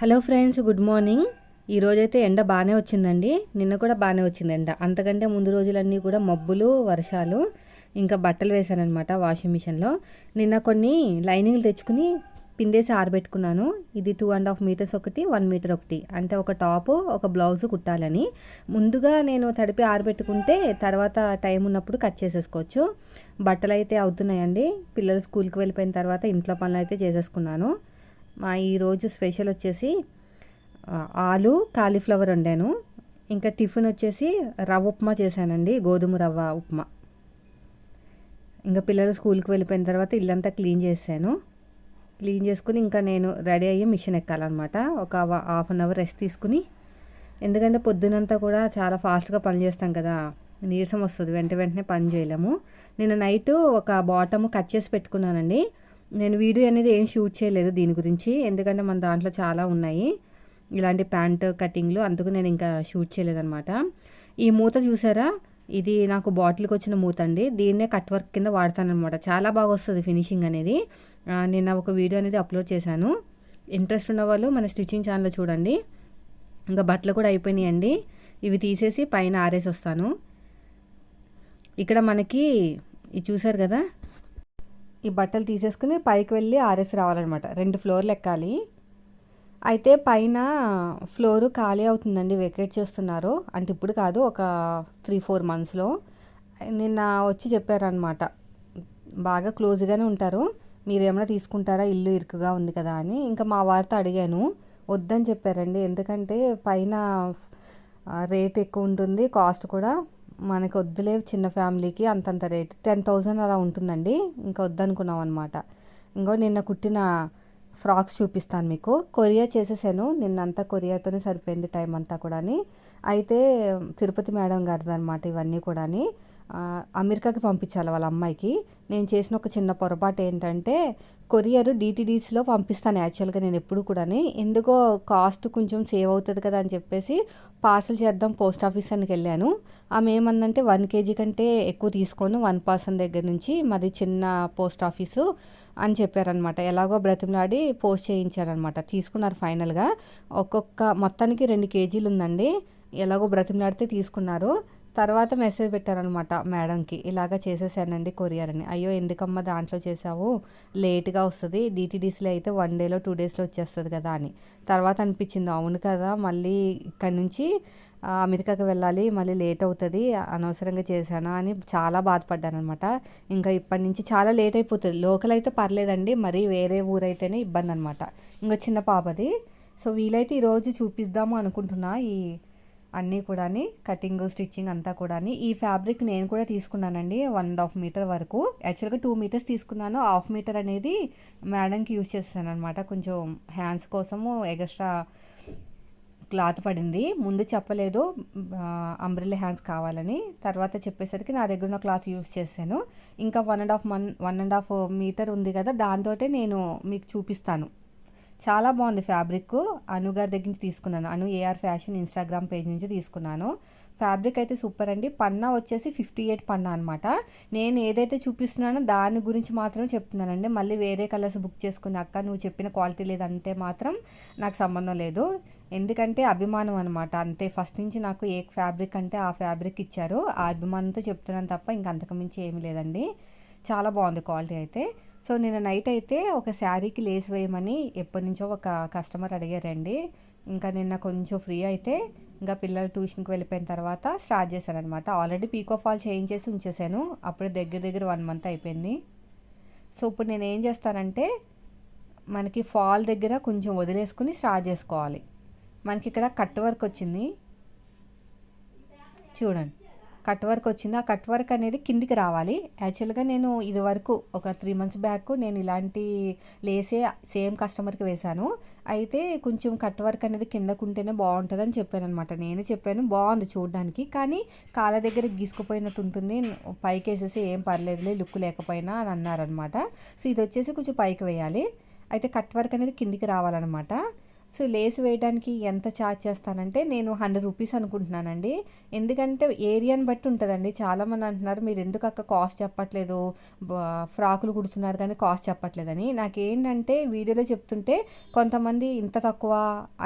Hello friends good morning. ఈరోజైతే ఎండ బాగానే వచ్చిందండి. నిన్న కూడా బాగానే వచ్చింది ఎండ. అంతకంటే ముందు రోజులన్నీ కూడా మబ్బులు వర్షాలు ఇంకా బట్టలు వేశానమాట వాషింగ్ మిషన్లో. నిన్న కొన్ని లైనింగ్లు తెచ్చుకుని పిండేసి ఆరబెట్టుకున్నాను. ఇది టూ అండ్ హాఫ్ మీటర్స్ ఒకటి వన్ మీటర్ ఒకటి. అంటే ఒక టాపు ఒక బ్లౌజ్ కుట్టాలని. ముందుగా నేను తడిపి ఆరబెట్టుకుంటే తర్వాత టైం ఉన్నప్పుడు కట్ చేసేసుకోవచ్చు. బట్టలు అయితే అవుతున్నాయండి. పిల్లలు స్కూల్కి వెళ్ళిపోయిన తర్వాత ఇంట్లో పనులు అయితే చేసేసుకున్నాను. మా ఈరోజు స్పెషల్ వచ్చేసి ఆలు కాలీఫ్లవర్ వండాను. ఇంకా టిఫిన్ వచ్చేసి రవ్వ ఉప్మా చేశానండి గోధుమ రవ్వ ఉప్మా. ఇంకా పిల్లలు స్కూల్కి వెళ్ళిపోయిన తర్వాత ఇల్లంతా క్లీన్ చేశాను. క్లీన్ చేసుకుని ఇంకా నేను రెడీ అయ్యి మిషన్ ఎక్కాలన్నమాట. ఒక హాఫ్ అన్ అవర్ రెస్ట్ తీసుకుని ఎందుకంటే పొద్దునంతా కూడా చాలా ఫాస్ట్గా పని చేస్తాం కదా నీరసం వస్తుంది. వెంట వెంటనే పని చేయలేము. నేను నైట్ ఒక బాటమ్ కట్ చేసి పెట్టుకున్నానండి. నేను వీడియో అనేది ఏం షూట్ చేయలేదు దీని గురించి. ఎందుకంటే మన దాంట్లో చాలా ఉన్నాయి. ఇలాంటి ప్యాంట్ కటింగ్లు అందుకు నేను ఇంకా షూట్ చేయలేదన్నమాట. ఈ మూత చూసారా? ఇది నాకు బాటిల్కి వచ్చిన మూత అండి. దీన్నే కట్ వర్క్ కింద వాడతానమాట చాలా బాగా వస్తుంది ఫినిషింగ్ అనేది. నిన్న ఒక వీడియో అనేది అప్లోడ్ చేశాను. ఇంట్రెస్ట్ ఉన్న వాళ్ళు మన స్టిచ్చింగ్ ఛానల్ చూడండి. ఇంకా బట్టలు కూడా అయిపోయినాయండి. ఇవి తీసేసి పైన ఆరేసి వస్తాను. ఇక్కడ మనకి ఇది చూసారు కదా? ఈ బట్టలు తీసేసుకుని పైకి వెళ్ళి ఆరేసి రావాలన్నమాట. రెండు ఫ్లోర్లు ఎక్కాలి. అయితే పైన ఫ్లోర్ ఖాళీ అవుతుందండి వెకేట్ చేస్తున్నారు. అంటే ఇప్పుడు కాదు ఒక త్రీ ఫోర్ మంత్స్లో నిన్న వచ్చి చెప్పారనమాట బాగా క్లోజ్గానే ఉంటారు. మీరు ఏమైనా తీసుకుంటారా? ఇల్లు ఇరుకుగా ఉంది కదా అని. ఇంకా మా వారితో అడిగాను. వద్దని చెప్పారండి. ఎందుకంటే పైన రేట్ ఎక్కువ ఉంటుంది కాస్ట్ కూడా. మనకు వద్దులే చిన్న ఫ్యామిలీకి అంతంత రేట్. టెన్ థౌజండ్ అలా ఉంటుందండి. ఇంకా వద్దనుకున్నాం అనమాట ఇంకో నిన్న కుట్టిన ఫ్రాక్స్ చూపిస్తాను మీకు. కొరియా చేసేసాను. నిన్నంతా కొరియాతోనే సరిపోయింది టైం అంతా కూడాని. అయితే తిరుపతి మేడం గారిది అనమాట ఇవన్నీ కూడాని. అమెరికాకి పంపించాలి వాళ్ళ అమ్మాయికి. నేను చేసిన ఒక చిన్న పొరపాటు ఏంటంటే కొరియర్ డీటీడీస్లో పంపిస్తాను యాక్చువల్గా నేను ఎప్పుడు కూడాని. ఎందుకో కాస్ట్ కొంచెం సేవ్ అవుతుంది కదా అని చెప్పేసి పార్సల్ చేద్దాం పోస్ట్ ఆఫీస్ అని వెళ్ళాను. ఆమె ఏమందంటే వన్ కేజీ కంటే ఎక్కువ తీసుకోను వన్ పర్సన్ దగ్గర నుంచి మాది చిన్న పోస్ట్ ఆఫీసు అని చెప్పారనమాట. ఎలాగో బ్రతిమలాడి పోస్ట్ చేయించారనమాట. తీసుకున్నారు ఫైనల్గా. ఒక్కొక్క మొత్తానికి రెండు కేజీలు ఉందండి ఎలాగో బ్రతిమలాడితే తీసుకున్నారు. తర్వాత మెసేజ్ పెట్టారనమాట మేడంకి ఇలాగ చేసేసానండి కొరియర్ అని అయ్యో ఎందుకమ్మా దాంట్లో చేసావు లేట్గా వస్తుంది. డిటీడీసీలో అయితే వన్ డేలో టూ డేస్లో వచ్చేస్తుంది కదా అని. తర్వాత అనిపించింది అవును కదా మళ్ళీ ఇక్కడ నుంచి అమెరికాకి వెళ్ళాలి మళ్ళీ లేట్ అవుతుంది అనవసరంగా చేశానా అని చాలా బాధపడ్డానమాట ఇంకా ఇప్పటి నుంచి చాలా లేట్ అయిపోతుంది. లోకల్ అయితే పర్లేదండి మరి వేరే ఊరైతేనే ఇబ్బంది అనమాట ఇంకా చిన్న పాపది. సో వీలైతే ఈరోజు చూపిద్దాము అనుకుంటున్నా ఈ అన్నీ కూడాని కటింగ్ స్టిచ్చింగ్ అంతా కూడా ఈ ఫ్యాబ్రిక్ నేను కూడా తీసుకున్నానండి వన్ అండ్ హాఫ్ మీటర్ వరకు. యాక్చువల్గా టూ మీటర్స్ తీసుకున్నాను. హాఫ్ మీటర్ అనేది మేడంకి యూజ్ చేస్తాను అనమాట కొంచెం హ్యాండ్స్ కోసము ఎక్స్ట్రా క్లాత్ పడింది. ముందు చెప్పలేదు అంబ్రెల్లా హ్యాండ్స్ కావాలని. తర్వాత చెప్పేసరికి నా దగ్గర ఉన్న క్లాత్ యూజ్ చేశాను. ఇంకా వన్ అండ్ హాఫ్ మన్ వన్ అండ్ హాఫ్ మీటర్ ఉంది కదా దాంతో నేను మీకు చూపిస్తాను. చాలా బాగుంది ఫ్యాబ్రిక్ అను గారి దగ్గర నుంచి తీసుకున్నాను. Anu AR fashion Instagram page నుంచి తీసుకున్నాను. ఫ్యాబ్రిక్ అయితే సూపర్ అండి. పన్నా వచ్చేసి ఫిఫ్టీ ఎయిట్ పన్నా అనమాట నేను ఏదైతే చూపిస్తున్నానో దాని గురించి మాత్రమే చెప్తున్నానండి. మళ్ళీ వేరే కలర్స్ బుక్ చేసుకుని అక్క నువ్వు చెప్పిన క్వాలిటీ లేదంటే మాత్రం నాకు సంబంధం లేదు. ఎందుకంటే అభిమానం అనమాట అంతే. ఫస్ట్ నుంచి నాకు ఏ ఫ్యాబ్రిక్ అంటే ఆ ఫ్యాబ్రిక్ ఇచ్చారు. ఆ అభిమానంతో చెప్తున్నాను తప్ప ఇంకా అంతకుమించి ఏమీ లేదండి. చాలా బాగుంది క్వాలిటీ అయితే. సో నిన్న నైట్ అయితే ఒక శారీకి లేస్ వేయమని ఎప్పటి నుంచో ఒక కస్టమర్ అడిగారండి. ఇంకా నిన్న కొంచెం ఫ్రీ అయితే ఇంకా పిల్లలు ట్యూషన్కి వెళ్ళిపోయిన తర్వాత స్టార్ట్ చేశాను అనమాట ఆల్రెడీ పీకో ఫాల్ చేయించేసి ఉంచేసాను అప్పుడు దగ్గర దగ్గర వన్ మంత్ అయిపోయింది. సో ఇప్పుడు నేను ఏం చేస్తానంటే మనకి ఫాల్ దగ్గర కొంచెం వదిలేసుకుని స్టార్ట్ చేసుకోవాలి. మనకి ఇక్కడ కట్ వర్క్ వచ్చింది. చూడండి. కట్ వర్క్ వచ్చింది. ఆ కట్ వర్క్ అనేది కిందికి రావాలి. యాక్చువల్గా నేను ఇదివరకు ఒక త్రీ మంత్స్ బ్యాక్ నేను ఇలాంటి లేసే సేమ్ కస్టమర్కి వేశాను. అయితే కొంచెం కట్ వర్క్ అనేది కిందకు ఉంటేనే బాగుంటుంది అని చెప్పాను అనమాట నేను చెప్పాను బాగుంది చూడడానికి. కానీ కాళ్ళ దగ్గర గీసుకుపోయినట్టు ఉంటుంది. పైకి వేసేసి ఏం పర్లేదులే లుక్ లేకపోయినా అని అన్నారనమాట సో ఇది వచ్చేసి కొంచెం పైకి వేయాలి. అయితే కట్ వర్క్ అనేది కిందికి రావాలన్నమాట. సో లేస్ వేయడానికి ఎంత ఛార్జ్ చేస్తానంటే నేను హండ్రెడ్ రూపీస్ అనుకుంటున్నానండి. ఎందుకంటే ఏరియాని బట్టి ఉంటుందండి. చాలామంది అంటున్నారు మీరు ఎందుకు అక్క కాస్ట్ చెప్పట్లేదు? ఫ్రాకులు కుడుతున్నారు కానీ కాస్ట్ చెప్పట్లేదని. నాకేంటంటే వీడియోలో చెప్తుంటే కొంతమంది ఇంత తక్కువ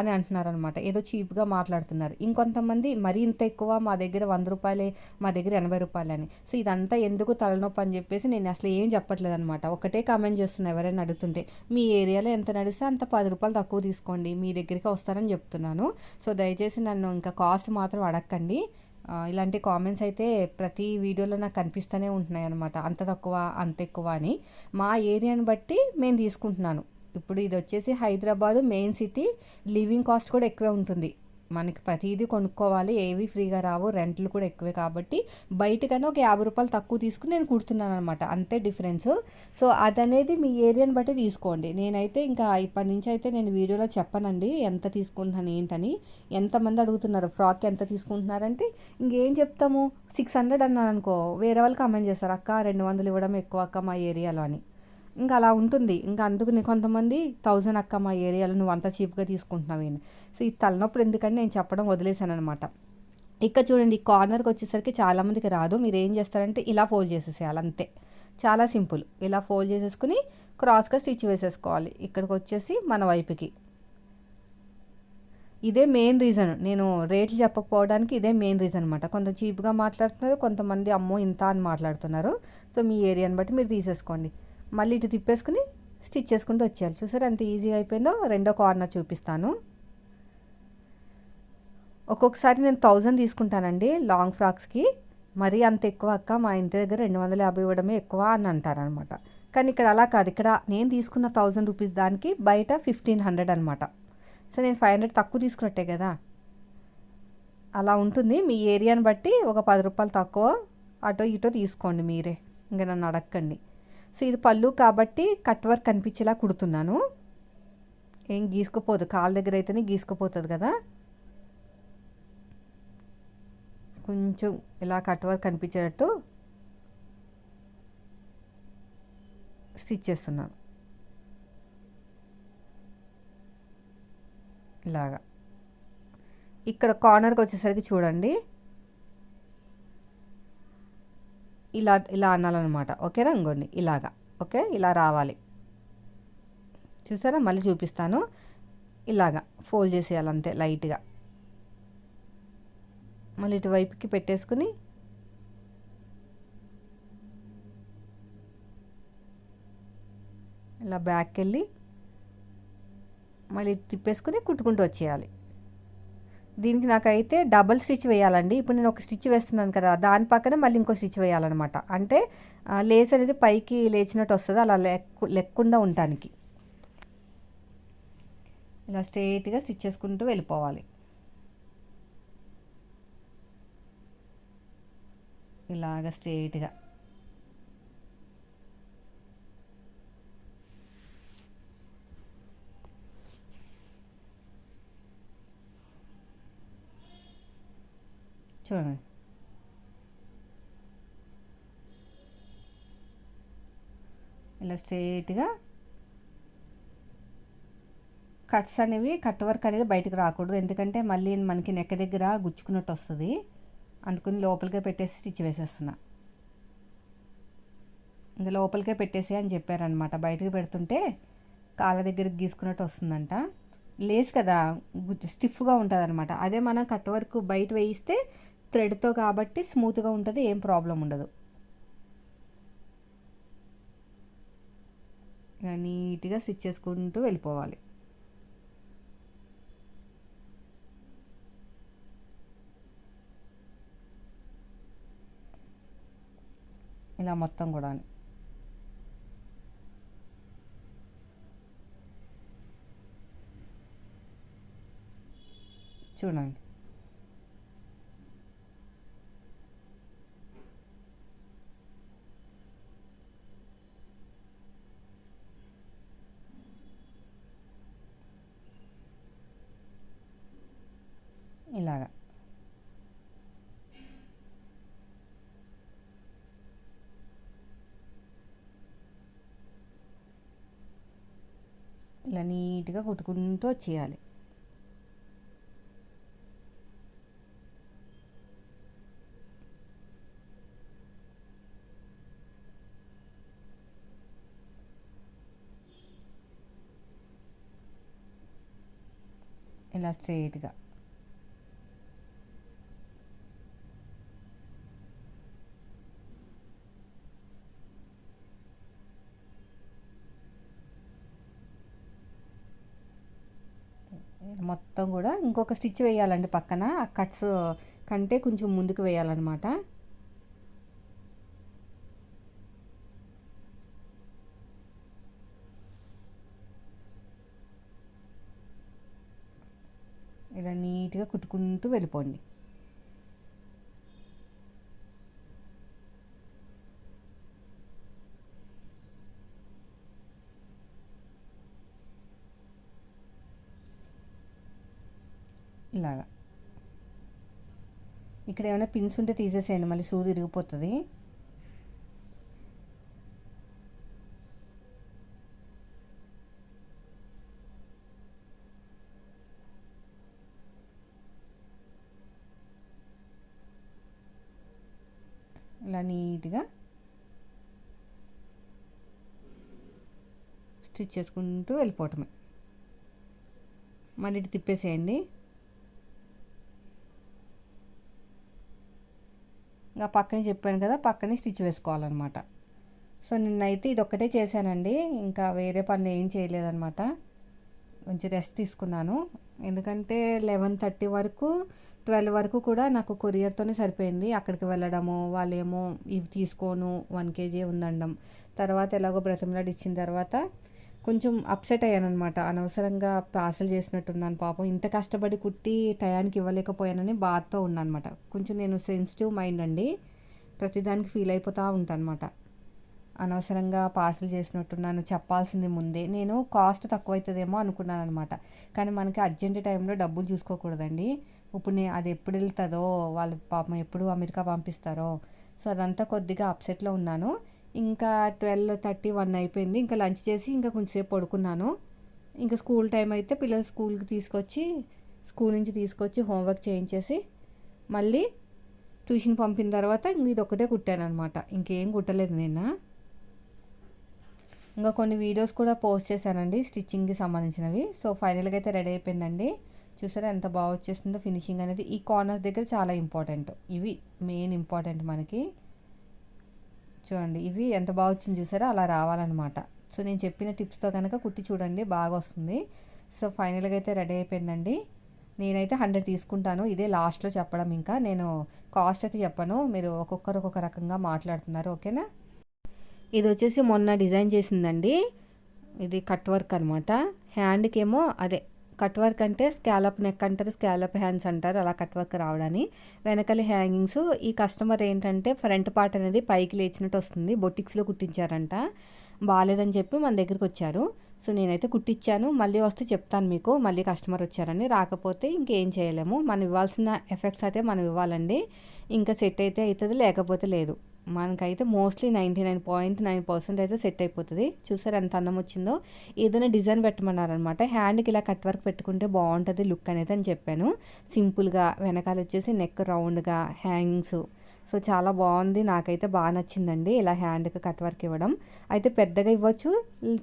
అని అంటున్నారు అనమాట ఏదో చీప్గా మాట్లాడుతున్నారు. ఇంకొంతమంది మరీ ఇంత ఎక్కువ? మా దగ్గర వంద రూపాయలే మా దగ్గర ఎనభై రూపాయలు అని. సో ఇదంతా ఎందుకు తలనొప్పి అని చెప్పేసి నేను అసలు ఏం చెప్పట్లేదు అనమాట ఒకటే కామెంట్ చేస్తున్నా ఎవరైనా అడుగుతుంటే మీ ఏరియాలో ఎంత నడిస్తే అంత పది రూపాయలు తక్కువ తీసుకోండి. మీ దగ్గరికి వస్తారని చెప్తున్నాను. సో దయచేసి నన్ను ఇంకా కాస్ట్ మాత్రం అడగండి ఇలాంటి కామెంట్స్ అయితే ప్రతి వీడియోలో నాకు కనిపిస్తూనే ఉంటున్నాయి అనమాట అంత తక్కువ అంత ఎక్కువ అని. మా ఏరియాని బట్టి నేను తీసుకుంటున్నాను. ఇప్పుడు ఇది వచ్చేసి Hyderabad main city. Living cost కూడా ఎక్కువే ఉంటుంది. మనకి ప్రతిదీ కొనుక్కోవాలి. ఏవి ఫ్రీగా రావు. రెంట్లు కూడా ఎక్కువే కాబట్టి బయటకన్నా ఒక యాభై రూపాయలు తక్కువ తీసుకుని నేను కుడుతున్నాను అనమాట అంతే డిఫరెన్స్. సో అదనేది మీ ఏరియాని బట్టి తీసుకోండి. నేనైతే ఇంకా ఇప్పటి నుంచి అయితే నేను వీడియోలో చెప్పనండి. ఎంత తీసుకుంటున్నాను ఏంటని. ఎంతమంది అడుగుతున్నారు? ఫ్రాక్ ఎంత తీసుకుంటున్నారంటే ఇంకేం చెప్తాము? సిక్స్ హండ్రెడ్ అన్నాను అనుకో వేరే వాళ్ళు కమెంట్ చేస్తారు అక్క రెండు వందలు ఇవ్వడం ఎక్కువ అక్క మా ఏరియాలో అని. ఇంకా అలా ఉంటుంది. ఇంకా అందుకని కొంతమంది థౌజండ్ అక్క మా ఏరియాలో నువ్వు అంత చీప్గా తీసుకుంటున్నావు అని సో ఈ తలనొప్పుడు ఎందుకని నేను చెప్పడం వదిలేశాను అనమాట ఇక్కడ చూడండి ఈ కార్నర్కి వచ్చేసరికి చాలామందికి రాదు. మీరు ఏం చేస్తారంటే ఇలా ఫోల్డ్ చేసేసేయాలి అంతే. చాలా సింపుల్. ఇలా ఫోల్డ్ చేసేసుకుని క్రాస్గా స్టిచ్ వేసేసుకోవాలి. ఇక్కడికి వచ్చేసి మన వైపుకి. ఇదే మెయిన్ రీజన్ నేను రేట్లు చెప్పకపోవడానికి ఇదే మెయిన్ రీజన్ అనమాట కొంత చీప్గా మాట్లాడుతున్నారు కొంతమంది అమ్మో ఇంత అని మాట్లాడుతున్నారు. సో మీ ఏరియాని బట్టి మీరు తీసేసుకోండి. మళ్ళీ ఇటు తిప్పేసుకుని స్టిచ్ చేసుకుంటూ వచ్చేయాలి. చూసారు ఎంత ఈజీగా అయిపోయిందో? రెండో కార్నర్ చూపిస్తాను. ఒక్కొక్కసారి నేను థౌజండ్ తీసుకుంటానండి లాంగ్ ఫ్రాక్స్కి మరీ అంత ఎక్కువ అక్క మా ఇంటి దగ్గర రెండు వందల యాభై ఇవ్వడమే ఎక్కువ అని అంటారనమాట కానీ ఇక్కడ అలా కాదు. ఇక్కడ నేను తీసుకున్న థౌజండ్ రూపీస్ దానికి బయట ఫిఫ్టీన్ హండ్రెడ్ అనమాట సో నేను ఫైవ్ హండ్రెడ్ తక్కువ తీసుకున్నట్టే కదా. అలా ఉంటుంది. మీ ఏరియాని బట్టి ఒక పది రూపాయలు తక్కువ అటో ఇటో తీసుకోండి మీరే. ఇంకా నన్ను అడగండి సో ఇది పళ్ళు కాబట్టి కట్ వర్క్ కనిపించేలా కుడుతున్నాను. ఏం గీసుకుపోదు కాళ్ళ దగ్గర అయితేనే గీసుకుపోతుంది కదా. కొంచెం ఇలా కట్ వర్క్ కనిపించేటట్టు స్టిచ్ చేస్తున్నాను. ఇలాగా. ఇక్కడ కార్నర్కి వచ్చేసరికి చూడండి. ఇలా ఇలా అనాలన్నమాట. ఓకేనా? ఇంకోండి. ఇలాగా. ఓకే? ఇలా రావాలి. చూసారా? మళ్ళీ చూపిస్తాను. ఇలాగా. ఫోల్డ్ చేసేయాలంతే లైట్గా. మళ్ళీ ఇటువైపుకి పెట్టేసుకుని ఇలా బ్యాక్కి వెళ్ళి మళ్ళీ తిప్పేసుకుని కుట్టుకుంటూ వచ్చేయాలి. దీనికి నాకైతే డబల్ స్టిచ్ వేయాలండి. ఇప్పుడు నేను ఒక స్టిచ్ వేస్తున్నాను కదా దాని పక్కన మళ్ళీ ఇంకో స్టిచ్ వేయాలన్నమాట. అంటే లేస్ అనేది పైకి లేచినట్టు వస్తుంది అలా లెక్కు లెక్కుండా ఉండటానికి. ఇలా స్ట్రేట్గా స్టిచ్ చేసుకుంటూ వెళ్ళిపోవాలి. ఇలాగ స్ట్రేట్గా చూడండి ఇలా స్ట్రైట్గా కట్స్ అనేవి కట్ వర్క్ అనేది బయటకు రాకూడదు. ఎందుకంటే మళ్ళీ మనకి నెక్క దగ్గర గుచ్చుకున్నట్టు వస్తుంది. అందుకని లోపలికే పెట్టేసి స్టిచ్ వేసేస్తున్నా. ఇంకా లోపలికే పెట్టేసి అని చెప్పారనమాట బయటకు పెడుతుంటే కాళ్ళ దగ్గర గీసుకున్నట్టు వస్తుందంట. లేస్ కదా స్టిఫ్గా ఉంటుంది అనమాట అదే మనం కట్ వర్క్ బయట వేయిస్తే థ్రెడ్తో కాబట్టి స్మూత్గా ఉంటుంది ఏం ప్రాబ్లం ఉండదు. నీట్గా స్టిచ్ చేసుకుంటూ వెళ్ళిపోవాలి. ఇలా మొత్తం కూడా చూడండి. ఇలా నీట్గా కొట్టుకుంటూ వచ్చేయాలి. ఇలా స్ట్రైట్గా ఇంకొక స్టిచ్ వేయాలండి పక్కన. ఆ కట్స్ కంటే కొంచెం ముందుకు వేయాలన్నమాట. ఇలా నీట్గా కుట్టుకుంటూ వెళ్ళిపోండి ఇలాగా ఇక్కడ ఏమైనా పిన్స్ ఉంటే తీసేసేయండి మళ్ళీ సూది ఇరిగిపోతుంది. ఇలా నీట్గా స్టిచ్ చేసుకుంటూ వెళ్ళిపోవటమే. మళ్ళీ ఇటు తిప్పేసేయండి. ఇంకా పక్కనే చెప్పాను కదా పక్కనే స్టిచ్ వేసుకోవాలన్నమాట. సో నిన్నైతే ఇది ఒక్కటే చేశానండి. ఇంకా వేరే పనులు ఏం చేయలేదన్నమాట. కొంచెం రెస్ట్ తీసుకున్నాను. ఎందుకంటే లెవెన్ థర్టీ వరకు ట్వెల్వ్ వరకు కూడా నాకు కొరియర్తోనే సరిపోయింది. అక్కడికి వెళ్ళడము వాళ్ళేమో ఇవి తీసుకోను వన్ కేజీ ఉందండం. తర్వాత ఎలాగో బ్రతిమలాడి ఇచ్చిన తర్వాత కొంచెం అప్సెట్ అయ్యాను అనమాట అనవసరంగా పార్సల్ చేసినట్టున్నాను పాపం. ఇంత కష్టపడి కుట్టి టయానికి ఇవ్వలేకపోయానని బాధతో ఉన్నాను అనమాట కొంచెం నేను సెన్సిటివ్ మైండ్ అండి. ప్రతిదానికి ఫీల్ అయిపోతూ ఉంటాను అనమాట అనవసరంగా పార్సల్ చేసినట్టున్నాను. చెప్పాల్సింది ముందే. నేను కాస్ట్ తక్కువ అవుతుందేమో అనుకున్నాను అనమాట కానీ మనకి అర్జెంట్ టైంలో డబ్బులు చూసుకోకూడదండి. ఇప్పుడు నేను అది ఎప్పుడు వెళ్తుందో వాళ్ళు పాపం ఎప్పుడు అమెరికా పంపిస్తారో. సో అదంతా కొద్దిగా అప్సెట్లో ఉన్నాను. ఇంకా ట్వెల్వ్ థర్టీ వన్ అయిపోయింది. ఇంకా లంచ్ చేసి ఇంకా కొంచెంసేపు పడుకున్నాను. ఇంకా స్కూల్ టైం అయితే పిల్లలు స్కూల్కి తీసుకొచ్చి స్కూల్ నుంచి తీసుకొచ్చి హోంవర్క్ చేయించేసి మళ్ళీ ట్యూషన్ పంపిన తర్వాత ఇంక ఇది ఒకటే కుట్టాను అనమాట ఇంకేం కుట్టలేదు నిన్న. ఇంకా కొన్ని వీడియోస్ కూడా పోస్ట్ చేశానండి స్టిచ్చింగ్కి సంబంధించినవి. సో ఫైనల్గా అయితే రెడీ అయిపోయిందండి. చూసారా ఎంత బాగా వచ్చేస్తుందో ఫినిషింగ్ అనేది. ఈ కార్నర్స్ దగ్గర చాలా ఇంపార్టెంట్. ఇవి మెయిన్ ఇంపార్టెంట్ మనకి. చూడండి ఇవి ఎంత బాగా వచ్చింది చూసారో? అలా రావాలన్నమాట. సో నేను చెప్పిన టిప్స్తో కనుక కుట్టి చూడండి బాగా వస్తుంది. సో ఫైనల్గా అయితే రెడీ అయిపోయిందండి. నేనైతే హండ్రెడ్ తీసుకుంటాను. ఇదే లాస్ట్లో చెప్పడం ఇంకా. నేను కాస్ట్ అయితే చెప్పను. మీరు ఒక్కొక్కరు ఒక్కొక్క రకంగా మాట్లాడుతున్నారు. ఓకేనా? ఇది వచ్చేసి మొన్న డిజైన్ చేసిందండి. ఇది కట్ వర్క్ అనమాట హ్యాండ్కేమో అదే కట్ వర్క్ అంటే స్కాలప్ నెక్ అంటారు స్కాలప్ హ్యాండ్స్ అంటారు అలా కట్ వర్క్ రావడాన్ని వెనకాల హ్యాంగింగ్స్ ఈ కస్టమర్ ఏంటంటే ఫ్రంట్ పార్ట్ అనేది పైకి లేచినట్టు వస్తుంది బొటిక్స్లో కుట్టించారంట. బాగాలేదని చెప్పి మన దగ్గరికి వచ్చారు. సో నేనైతే కుట్టించాను మళ్ళీ వస్తే చెప్తాను మీకు మళ్ళీ కస్టమర్ వచ్చారని. రాకపోతే ఇంకేం చేయలేము మనం ఇవ్వాల్సిన ఎఫెక్ట్స్ అయితే మనం ఇవ్వాలండి. ఇంకా సెట్ అయితే అవుతుంది లేకపోతే లేదు. మనకైతే mostly ninety nine point nine percent అయితే సెట్ అయిపోతుంది. చూసారు ఎంత అందం వచ్చిందో? ఏదైనా డిజైన్ పెట్టమన్నారనమాట. హ్యాండ్కి ఇలా కట్ వర్క్ పెట్టుకుంటే బాగుంటుంది లుక్ అనేది అని చెప్పాను. సింపుల్గా వెనకాల వచ్చేసి నెక్ రౌండ్గా హ్యాంగింగ్స్ సో చాలా బాగుంది. నాకైతే బాగా నచ్చిందండి ఇలా హ్యాండ్కి కట్ వర్క్ ఇవ్వడం. అయితే పెద్దగా ఇవ్వచ్చు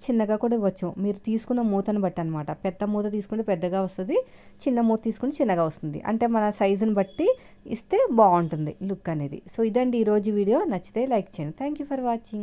చిన్నగా కూడా ఇవ్వచ్చు. మీరు తీసుకున్న మూతను బట్టి అనమాట పెద్ద మూత తీసుకుంటే పెద్దగా వస్తుంది చిన్న మూత తీసుకుంటే చిన్నగా వస్తుంది. అంటే మన సైజుని బట్టి ఇస్తే బాగుంటుంది లుక్ అనేది. సో ఇదండి ఈరోజు వీడియో. నచ్చితే లైక్ చేయండి. Thank you for watching